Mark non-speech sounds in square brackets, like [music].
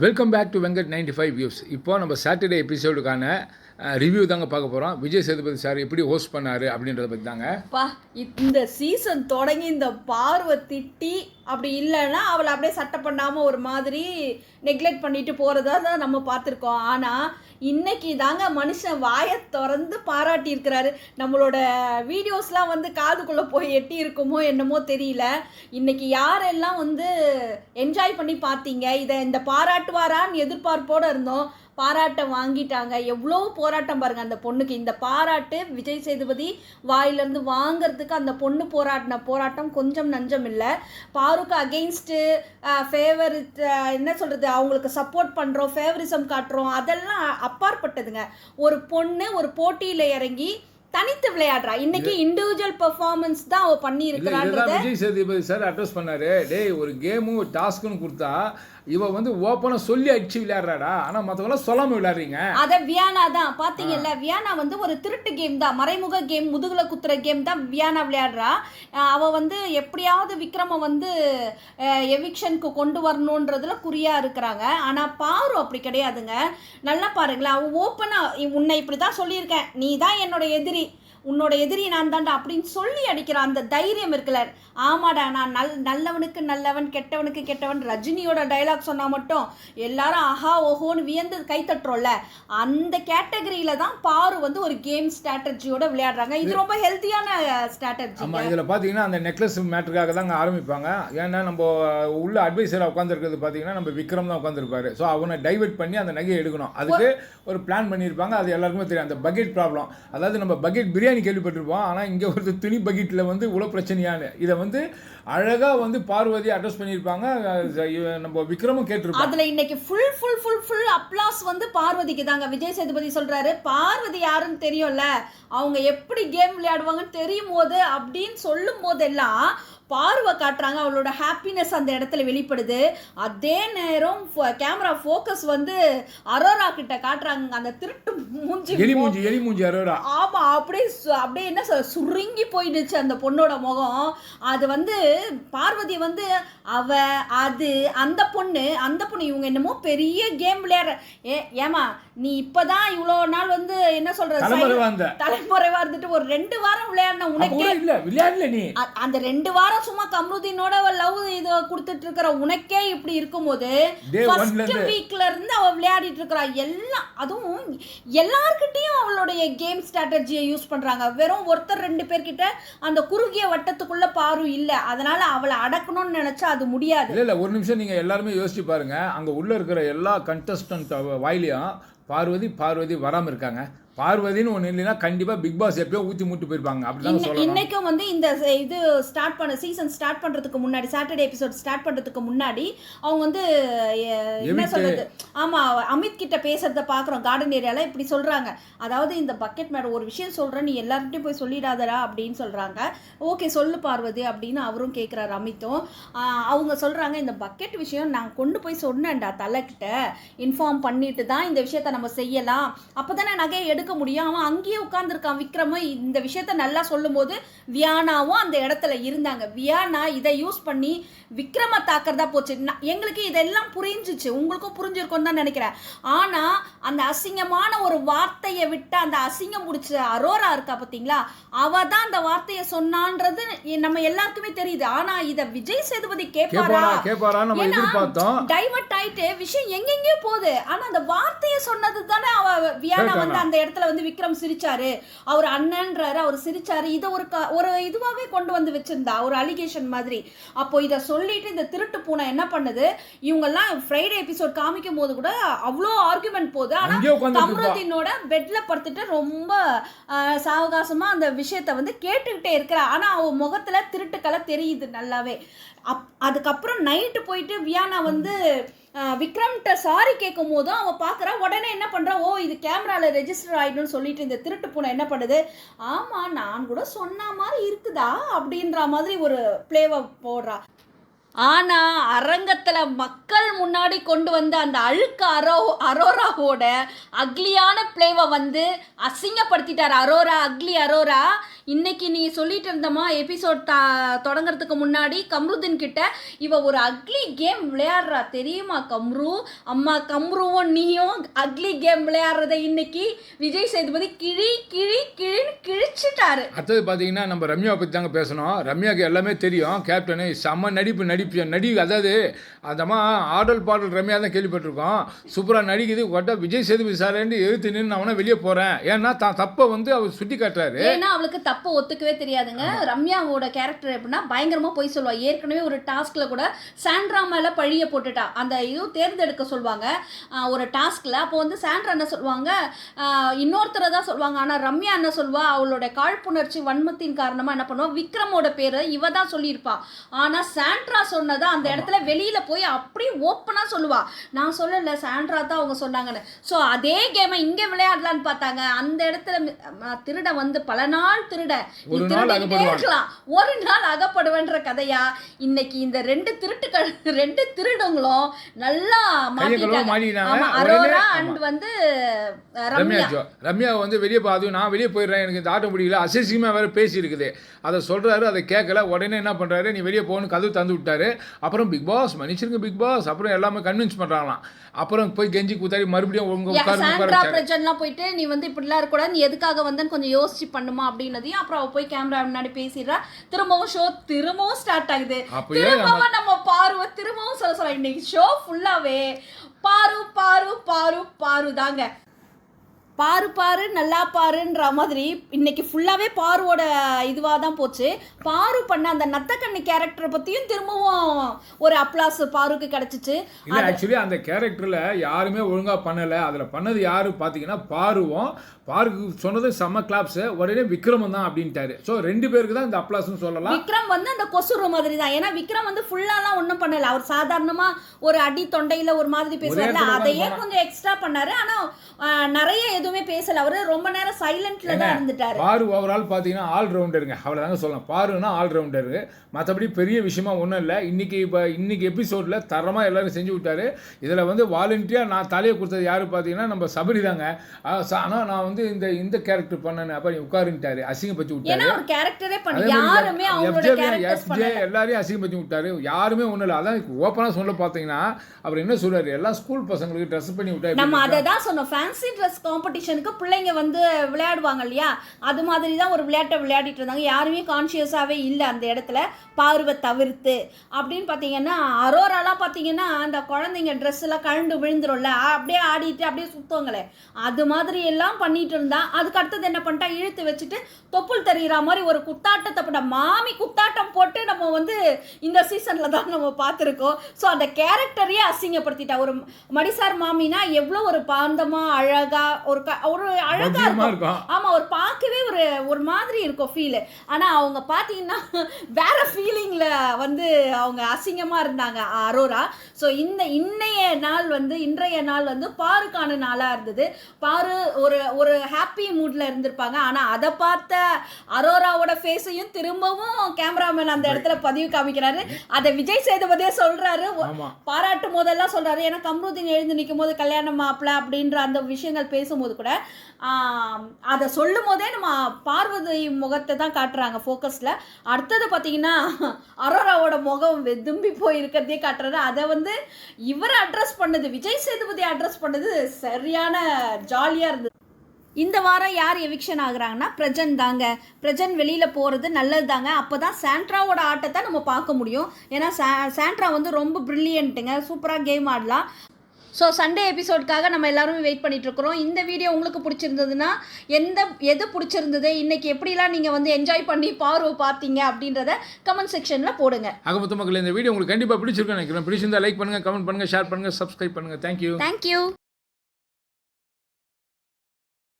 Welcome back to Venkat ninety five views இப்போ நம்ம Saturday எபிசோடுக்கான ரிவ்யூ தாங்க பார்க்க போகிறோம் விஜய் சேதுபதி சார் எப்படி ஹோஸ்ட் பண்ணாரு அப்படின்றத பற்றி தாங்க. பா இந்த சீசன் தொடங்கி இந்த பார்வை திட்டி அப்படி இல்லைன்னா அவளை அப்படியே சட்டை பண்ணாமல் ஒரு மாதிரி நெக்லெக்ட் பண்ணிட்டு போகிறதா தான் நம்ம பார்த்துருக்கோம். ஆனால் இன்னைக்கு தாங்க மனுஷன் வாயை திறந்து பாராட்டி இருக்கிறாரு. நம்மளோட வீடியோஸ்லாம் வந்து காதுக்குள்ளே போய் எட்டி இருக்குமோ என்னமோ தெரியல. இன்னைக்கு யாரெல்லாம் வந்து என்ஜாய் பண்ணி பார்த்தீங்க? இதை இந்த பாராட்டுவாரான்னு எதிர்பார்ப்போடு இருந்தோம். பாராட்டை வாங்கிட்டாங்க. எவ்வளோ போராட்டம் பாருங்கள் அந்த பொண்ணுக்கு. இந்த பாராட்டு விஜய் சேதுபதி வாயிலிருந்து வாங்குறதுக்கு அந்த பொண்ணு போராட்டின போராட்டம் கொஞ்சம் நஞ்சம் இல்லை. பாருக்கு அகெயின்ஸ்டு ஃபேவரிட் என்ன சொல்கிறது அவங்களுக்கு சப்போர்ட் பண்ணுறோம் ஃபேவரிசம் காட்டுறோம் அதெல்லாம் அப்பாற்பட்டதுங்க. ஒரு பொண்ணு ஒரு போட்டியில் இறங்கி தனித்து விளையாடுறா. இன்னைக்கு இண்டிவிஜுவல் பெர்ஃபார்மன்ஸ் தான் அவ பண்ணி இருக்கிறான்றத விஜய் சேதுபதி சார் அட்ரஸ் பண்ணாரு. டேய் ஒரு கேமும் ஒரு டாஸ்க்குன்னு கொடுத்தா இவ வந்து ஓப்பனாக சொல்லி அடிச்சு விளையாடுறாடா. ஆனால் மற்றவங்களாம் சொல்லாமல் விளையாடுறீங்க. அத வியானா தான். பாத்தீங்கல்ல வியானா வந்து ஒரு திருட்டு கேம் தான். மறைமுக கேம் முதுகுல குத்துற கேம் தான் வியானா விளையாடுறா. அவ வந்து எப்படியாவது விக்ரம வந்து எவிக்ஷனுக்கு கொண்டு வரணுன்றதுல குறியா இருக்கிறாங்க. ஆனா பாரு அப்படி கிடையாதுங்க. நல்லா பாருங்களேன். அவ ஓப்பனா உன்னை இப்படி தான் சொல்லியிருக்கேன். நீ தான் என்னோட எதிரி. உன்னோட எதிரி நான் தான்டா அப்படின்னு சொல்லி அடிக்கிற அந்த தைரியம் இருக்குல்ல. ஆமாடா நான் நல் நல்லவனுக்கு நல்லவன் கெட்டவனுக்கு கெட்டவன். ரஜினியோட டைலாக் சொன்னா மட்டும் எல்லாரும் ஆஹா ஓஹோன்னு வியந்து கை தட்டுறோம்ல. அந்த கேட்டகரியில தான் பாரு வந்து ஒரு கேம் ஸ்ட்ராட்டஜியோட விளையாடுறாங்க. இது ரொம்ப ஹெல்த்தியான ஸ்ட்ராட்டஜி ஆமாம் இதில் பார்த்தீங்கன்னா அந்த நெக்லஸ் மேட்டருக்காக தாங்க ஆரம்பிப்பாங்க. ஏன்னா நம்ம உள்ள அட்வைசராக உட்காந்துருக்கிறது பார்த்தீங்கன்னா நம்ம விக்ரம் தான் உட்காந்துருப்பாரு ஸோ அவனை டைவர்ட் பண்ணி அந்த நகையை எடுக்கணும். அதுக்கு ஒரு பிளான் பண்ணியிருப்பாங்க. அது எல்லாருக்குமே தெரியும். அந்த பக்கெட் ப்ராப்ளம் அதாவது நம்ம பக்கெட் பிரியாணி கேள்விப்பட்டிருப்போம். ஆனால் இங்கே ஒரு துணி பக்கெட்டில் வந்து இவ்வளோ பிரச்சனையானு இதை வந்து அழகாக வந்து பார்வதி அட்ரஸ் பண்ணியிருப்பாங்க. நம்ம விக்ரமும் கேட்டிருப்பாங்க அதுல இன்னைக்கு full full full full applause வந்து பார்வதிக்கு தாங்க. விஜய் சேதுபதி சொல்றாரு பார்வதி யாருன்னு தெரியும்ல? அவங்க எப்படி கேம் விளையாடுவாங்கன்னு தெரியும் போது அப்படின்னு சொல்லும் போதெல்லாம் பார்வை காட்டுறாங்க. அவளோட ஹாப்பினஸ் அந்த இடத்துல வெளிப்படுது. அதே நேரம் கேமரா ஃபோக்கஸ் வந்து அரோரா கிட்ட காட்டுறாங்க. அந்த திருட்டு மூஞ்சி எலி மூஞ்சி எலி மூஞ்சி அரோரா. அப்படியே சு- அப்படியே என்ன சுருங்கி போயிடுச்சு அந்த பொண்ணோட முகம். அது வந்து பார்வதி வந்து அவ அது அந்த பொண்ணு அந்த பொண்ணு இவங்க என்னமோ பெரிய கேம் விளையாடுற ஏ ஏமா நீ இப்பதான் இவ்வளோ நாள் வந்து என்ன சொல்றது தலைமுறைவா இருந்த. தலைமுறைவா இருந்துட்டு ஒரு ரெண்டு வாரம் விளையாடின உனக்கே இல்ல விளையாடல நீ. அந்த ரெண்டு வாரம் சும்மா கம்ருதீனோட லவ் இது கொடுத்துட்டு இருக்கிற உனக்கே இப்படி இருக்கும்போது ஃபர்ஸ்ட். வீக்ல இருந்து அவ விளையாடிட்டு இருக்கிறா. எல்லாம் அதுவும் எல்லார்கிட்டயும் அவளுடைய கேம் ஸ்ட்ராட்டஜியை யூஸ் பண்றாங்க. வெறும் ஒருத்தர் ரெண்டு பேர்கிட்ட அந்த குறுகிய வட்டத்துக்குள்ள பாரு இல்ல. அதனால அவளை அடக்கணும்னு நினைச்சா அது முடியாது. இல்ல இல்ல ஒரு நிமிஷம் நீங்க எல்லாருமே யோசிச்சு பாருங்க. அங்க உள்ள இருக்கிற எல்லா கண்டஸ்டன்ட் வாயிலையும் பார்வதி பார்வதி வராமல் இருக்காங்க. பார்வதின்னு ஒண்ணு இல்லைன்னா கண்டிப்பா பிக் பாஸ் எப்பயோ ஊத்தி மூட்டு போயிருப்பாங்க. அப்படிதான் சொல்லணும். இன்னைக்கும் வந்து இந்த இது ஸ்டார்ட் பண்ண சீசன் ஸ்டார்ட் பண்றதுக்கு முன்னாடி சாட்டர்டே எபிசோட் ஸ்டார்ட் பண்றதுக்கு முன்னாடி அவங்க வந்து என்ன எவிக்ட். சொல்றது? ஆமா அமித் கிட்ட பேசுறத பாக்குறோம். கார்டன் ஏரியால இப்படி சொல்றாங்க. அதாவது இந்த பக்கெட் மேடம் ஒரு விஷயம் சொல்றேன் நீ எல்லார்கிட்டயும் போய் சொல்லிடாதடா அப்படின்னு சொல்றாங்க. ஓகே சொல்லு பார்வதி அப்படின்னு அவரும் கேக்குறாரு அமித்தும். அவங்க சொல்றாங்க இந்த பக்கெட் விஷயம் நான் கொண்டு போய் சொன்னேன்டா தலைக்கிட்ட. இன்ஃபார்ம் பண்ணிட்டு தான் இந்த விஷயத்த நம்ம செய்யலாம். அப்பதானே நகையை எடுக்க முடியும். அவன் அங்கேயே உட்கார்ந்துருக்கான் விக்ரம. இந்த விஷயத்த நல்லா சொல்லும்போது வியானாவும் அந்த இடத்துல இருந்தாங்க. வியானா இதை யூஸ் பண்ணி விக்ரம தாக்கிறதா போச்சு. நான்- எங்களுக்கு இதெல்லாம் புரிஞ்சிச்சு. உங்களுக்கும் புரிஞ்சிருக்கும் தான் நினைக்கிறேன். ஆனா அந்த அசிங்கமான ஒரு வார்த்தையை விட்டு அந்த அசிங்கம் முடிச்ச அரோரா இருக்கா பாத்தீங்களா அவ தான் அந்த வார்த்தையை சொன்னான்றது நம்ம எல்லாருக்குமே தெரியுது. ஆனா இத விஜய் சேதுபதி கேட்பாரா? டைவர்ட் ஆயிட்டு விஷயம் எங்கெங்கேயோ போகுது. ஆனா அந்த வார்த்தையை சொன்னது தானே அவ வியானா? வந்து அந்த இடத்துல வந்து விக்ரம் சிரிச்சாரு. அவர் அண்ணன்றாரு அவர் சிரிச்சாரு. இதை ஒரு ஒரு இதுவாவே கொண்டு வந்து வச்சிருந்தா ஒரு அலிகேஷன் மாதிரி. அப்போ இதை சொல்லிட்டு இந்த திருட்டு பூனை என்ன பண்ணுது? இவங்கெல்லாம் ஃப்ரைடே எபிசோட் காமிக்கும் போது கூட அவ்வளோ ஆர்குமெண்ட் போகுது. ஆனா. கமருதீனோட பெட்ல படுத்துட்டு ரொம்ப சாவகாசமா அந்த விஷயத்த வந்து கேட்டுக்கிட்டே இருக்கிறா. ஆனா அவ முகத்துல திருட்டுக்களை தெரியுது நல்லாவே. அப் அதுக்கப்புறம் நைட்டு போயிட்டு வியானா வந்து விக்ரம்கிட்ட சாரி கேட்கும் போதும் அவ பார்க்குறா உடனே என்ன பண்றா? ஓ இது கேமரால ரெஜிஸ்டர் ஆயிடும்னு சொல்லிட்டு இந்த திருட்டு பூனை என்ன பண்ணுது? ஆமா நான் கூட சொன்ன மாதிரி இருக்குதா? அப்படின்ற மாதிரி ஒரு பிளேவை போடுறா. ஆனால் அரங்கத்தில் மக்கள் முன்னாடி கொண்டு வந்த அந்த அழுக்கு அரோ அரோராவோட அக்லியான பிளேவை வந்து அசிங்கப்படுத்திட்டார். அரோரா அக்லி அரோரா இன்னைக்கு நீ சொல்லிட்டு இருந்தமா எபிசோட் த தொடங்குறதுக்கு முன்னாடி கம்ருதீன் கிட்ட இவ ஒரு அக்லி கேம் விளையாடுறா தெரியுமா கம்ரு? அம்மா கம்ருவும் நீயும் அக்லி கேம் விளையாடுறத இன்னைக்கு விஜய் சேதுபதி கிழி கிழி கிழின்னு கிழிச்சிட்டாரு. அடுத்தது பார்த்தீங்கன்னா நம்ம ரம்யா பற்றி தாங்க பேசணும். ரம்யாவுக்கு எல்லாமே தெரியும். கேப்டனு செம்ம நடிப்பு நடி நடிப்பு நடி அதாவது அந்தம்மா ஆடல் பாடல் ரம்யா தான் கேள்விப்பட்டிருக்கோம். சூப்பராக நடிக்குது. கொட்டா விஜய் சேதுபதி சாரேன்னு எழுத்து நின்று நான் வெளியே போகிறேன் ஏன்னா தான் தப்பை வந்து அவர் சுட்டி காட்டுறாரு ஏன்னா அவளுக்கு தப்பு ஒத்துக்கவே தெரியாதுங்க. ரம்யாவோட கேரக்டர் எப்படின்னா பயங்கரமா போய் சொல்லுவா. ஏற்கனவே ஒரு டாஸ்க்ல கூட சாண்ட்ரா மேல பழிய போட்டுட்டா. அந்த இது தேர்ந்தெடுக்க சொல்லுவாங்க. ஒரு டாஸ்க்ல. அப்போ வந்து சாண்ட்ரா என்ன சொல்லுவாங்க? இன்னொருத்தரை தான் சொல்லுவாங்க. ஆனா ரம்யா என்ன சொல்லுவா? அவளோட காழ்ப்புணர்ச்சி வன்மத்தின் காரணமா என்ன பண்ணுவா? விக்ரமோட பேரை இவ தான் சொல்லியிருப்பா. ஆனா சாண்ட்ரா சொன்னதை அந்த இடத்துல வெளியில போய் அப்படியே ஓப்பனா சொல்லுவா. நான் சொல்லல சாண்ட்ரா தான் அவங்க சொன்னாங்கன்னு. ஸோ அதே கேமை இங்க விளையாடலான்னு பார்த்தாங்க. அந்த இடத்துல திருட வந்து பல நாள் திருட. நீ ஒரு நாள் திருடிக்கிட்டே அகப்படுவான். இருக்கலாம். ஒரு நாள் அகப்படுவேன்ற கதையா இன்னைக்கு இந்த ரெண்டு திருட்டுக்கள் [laughs] ரெண்டு திருடங்களும் நல்லா மாட்டிக்கிட்டாங்க. அரோரா. அண்ட் வந்து ரம்யா ரம்யா. வந்து வெளியே போகுது நான் வெளியே போயிடுறேன். எனக்கு இந்த ஆட்டம் பிடிக்கல. அசிசியமாக வேறு பேசி இருக்குது அதை சொல்கிறாரு அதை கேட்கல. உடனே என்ன பண்ணுறாரு நீ வெளியே போகணும் கதவு தந்து விட்டாரு. அப்புறம் பிக் பாஸ் மனுஷனுக்கு பிக் பாஸ் அப்புறம் எல்லாமே கன்வின்ஸ் பண்ணுறாங்களாம் அப்புறம் போய் கெஞ்சி கூத்தாடி மறுபடியும் உங்க உட்காரு உட்கார சாண்ட்ரா வச்சாரு பிரஜன்லாம் போயிட்டு நீ வந்து இப்படிலாம் இருக்கக்கூடாது. நீ எதுக்காக வந்தேன்னு கொஞ்சம் யோசிச்சு பண்ணுமா? அப்படின்னதையும் அப்புறம் அவ போய் கேமரா முன்னாடி பேசிடுறா. திரும்பவும் ஷோ திரும்பவும் ஸ்டார்ட் ஆகுது. திரும்பவும் நம்ம பாருவ திரும்பவும் சொல்ல சொல்ல இன்னைக்கு ஷோ ஃபுல்லாவே பாரு பாரு பாரு பாரு தாங்க பாரு பாரு நல்லா பாருன்ற மாதிரி இன்னைக்கு ஃபுல்லாகவே பாருவோட இதுவாக தான் போச்சு. பாரு பண்ண அந்த நத்தக்கண்ணி கேரக்டரை பற்றியும் திரும்பவும் ஒரு அப்ளாஸ் பாருக்கு கிடச்சிச்சு. இல்லை ஆக்சுவலி அந்த கேரக்டரில் யாருமே ஒழுங்காக பண்ணலை. அதில் பண்ணது யாரு பார்த்தீங்கன்னா பாருவும். பாருக்கு சொன்னது செம்ம கிளாப்ஸு உடனே விக்ரமன் தான் அப்படின்ட்டாரு. ஸோ ரெண்டு பேருக்கு தான் இந்த அப்ளாஸ்னு சொல்லலாம். விக்ரம் வந்து அந்த கொசுறு மாதிரி தான். ஏன்னா விக்ரம் வந்து ஃபுல்லாலாம் ஒன்றும் பண்ணல. அவர் சாதாரணமா ஒரு அடி தொண்டையில ஒரு மாதிரி பேசுவார்ல அதையே கொஞ்சம் எக்ஸ்ட்ரா பண்ணாரு. ஆனா ஆஹ், நிறைய எதுவுமே பேசல. அவரு ரொம்ப நேரம் சைலண்ட்ல தான் இருந்துட்டாரு. பாரு ஓவரால் பார்த்தீங்கன்னா ஆல் ரவுண்டருங்க அவ்வளோதாங்க சொல்லலாம் பாருன்னா ஆல் ரவுண்டரு மற்றபடி பெரிய விஷயமா ஒன்றும் இல்லை. இன்னைக்கு இப்போ இன்னைக்கு எபிசோடில் தரமாக எல்லாரும் செஞ்சு விட்டாரு. இதில் வந்து வாலண்டியாக நான் தலையை கொடுத்தது யாரு பார்த்தீங்கன்னா நம்ம சபரி தாங்க. ஆனால் நான் வந்து இந்த இந்த கேரக்டர் பண்ணேன் அப்போ உட்காருன்ட்டாரு. அசிங்கப்படுத்தி விட்டாரு. கேரக்டரே பண்ணி யாருமே FJ எல்லாரையும் அசிங்கப்படுத்தி விட்டாரு. யாருமே ஒன்றும் இல்லை. அதான் ஓப்பனாக சொல்ல பார்த்தீங்கன்னா அவர் என்ன சொல்றாரு? எல்லாம் ஸ்கூல் பசங்களுக்கு ட்ரெஸ் பண்ணி விட்டா நம்ம அதை தான் சொன்னோம். ஃபேன்சி ட்ரெஸ் காம்படிஷனுக்கு பிள்ளைங்க வந்து விளையாடுவாங்க இல்லையா? அது மாதிரி தான் ஒரு விளையாட்டை விளையாடிட்டு இருந்தாங்க. யாருமே கான்ஷியஸாகவே இல்லை அந்த இடத்துல. பார்வை தவிர்த்து. அப்படின்னு பார்த்தீங்கன்னா அரோராலாம் பார்த்தீங்கன்னா அந்த குழந்தைங்க ட்ரெஸ் எல்லாம் கழண்டு விழுந்துரும்ல. அப்படியே ஆடிட்டு அப்படியே சுத்தங்களே அது மாதிரி எல்லாம் பண்ணிட்டு இருந்தா அதுக்கு அடுத்தது என்ன பண்ணிட்டா இழுத்து வச்சுட்டு தொப்புள் தெரிகிற மாதிரி ஒரு குத்தாட்டத்தை போட்ட மாமி குத்தாட்டம் போட்டு நம்ம வந்து இந்த சீசனில் தான் நம்ம பார்த்துருக்கோம். ஸோ அந்த கேரக்டரையே அசிங்கப்படுத்திட்டா. ஒரு மடிசார் மாமினா எவ்வளோ ஒரு பாந்தமாக அழகாக ஒரு க ஒரு அழகா பத்தியமா இருக்கும். ஆமா ஒரு பார்க்கவே ஒரு ஒரு மாதிரி இருக்கும் ஃபீல் ஆனா அவங்க பாத்தீங்கன்னா வேற ஃபீலிங்ல வந்து அவங்க அசிங்கமா இருந்தாங்க அரோரா. ஸோ இந்த இன்னைய நாள் வந்து இன்றைய நாள் வந்து பாருக்கான நாளா இருந்தது. பாரு ஒரு ஒரு ஹாப்பி மூட்ல இருந்திருப்பாங்க. ஆனா அதை பார்த்த அரோராவோட ஃபேஸையும் திரும்பவும் கேமராமேன் அந்த இடத்துல பதிவு காமிக்கிறாரு. அதை விஜய் சேதுபதியே சொல்றாரு. ஆமா. பாராட்டும் போதெல்லாம் சொல்றாரு. ஏன்னா கம்ருதீன் எழுந்து நிற்கும் போது கல்யாணம் மாப்பிள்ள அப்படின்ற அந்த விஷயங்கள் பேசும்போது கூட அதை சொல்லும் போதே நம்ம பார்வதி முகத்தை தான் காட்டுறாங்க ஃபோக்கஸில் அடுத்தது பார்த்தீங்கன்னா அரோராவோட முகம் வெதும்பி போயிருக்கிறதே காட்டுறது. காட்டுறாரு அதை வந்து இவர் அட்ரஸ் பண்ணது விஜய் சேதுபதி அட்ரஸ் பண்ணது சரியான ஜாலியாக இருந்தது. இந்த வாரம் யார் எவிக்ஷன் ஆகுறாங்கன்னா பிரஜன் தாங்க. பிரஜன் வெளியில் போகிறது நல்லது தாங்க. அப்போ தான் சாண்ட்ராவோட ஆட்டத்தை நம்ம பார்க்க முடியும். ஏன்னா சா சாண்ட்ரா வந்து ரொம்ப ப்ரில்லியண்ட்டுங்க சூப்பராக கேம் ஆடலாம். ஸோ சண்டே எபிசோட்காக நம்ம எல்லாருமே வெயிட் பண்ணிட்டு இருக்கிறோம் இந்த வீடியோ உங்களுக்கு பிடிச்சிருந்ததுன்னா எந்த எது பிடிச்சிருந்தது இன்னைக்கு எப்படிலாம் நீங்கள் வந்து என்ஜாய் பண்ணி பார்வை பார்த்தீங்க அப்படின்றத கமெண்ட் செக்ஷனில் போடுங்க. ஆக மொத்த மக்கள் இந்த வீடியோ உங்களுக்கு கண்டிப்பாக பிடிச்சிருக்குன்னு நினைக்கிறேன். பிடிச்சிருந்தா லைக் பண்ணுங்க கமெண்ட் பண்ணுங்க ஷேர் பண்ணுங்க சப்ஸ்கிரைப் பண்ணுங்க. Thank you thank you